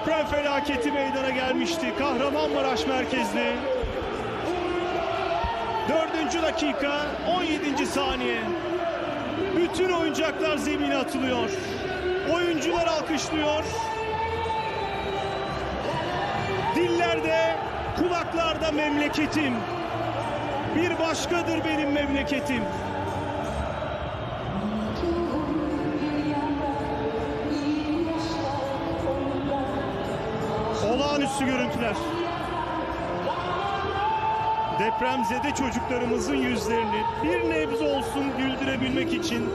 deprem felaketi meydana gelmişti. Kahramanmaraş merkezli. Dördüncü dakika 17. saniye. Bütün oyuncaklar zemine atılıyor. Oyuncular alkışlıyor. Dillerde, kulaklarda memleketim. Bir başkadır benim memleketim. Olağanüstü görüntüler. Depremzede çocuklarımızın yüzlerini bir nebze olsun güldürebilmek için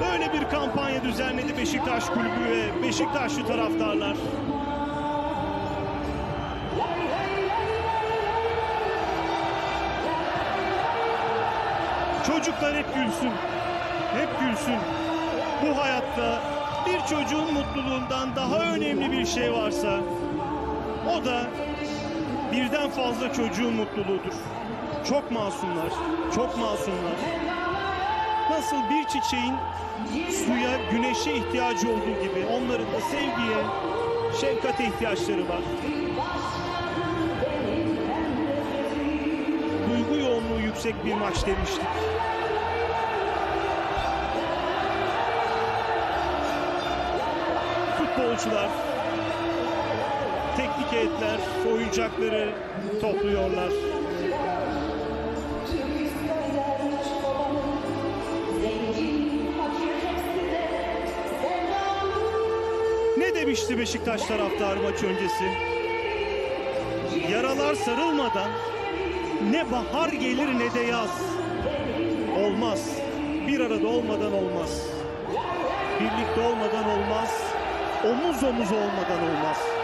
böyle bir kampanya düzenledi Beşiktaş Kulübü ve Beşiktaşlı taraftarlar. Çocuklar hep gülsün. Hep gülsün. Bu hayatta bir çocuğun mutluluğundan daha önemli bir şey varsa o da birden fazla çocuğun mutluluğudur. Çok masumlar, çok masumlar. Nasıl bir çiçeğin suya, güneşe ihtiyacı olduğu gibi onların da sevgiye, şefkate ihtiyaçları var. Duygu yoğunluğu yüksek bir maç demiştik. Futbolcular, teknik heyetler oyuncakları topluyorlar. Ne demişti Beşiktaş taraftarı maç öncesi? Yaralar sarılmadan ne bahar gelir ne de yaz. Olmaz. Bir arada olmadan olmaz. Birlikte olmadan olmaz. Omuz omuz olmadan olmaz.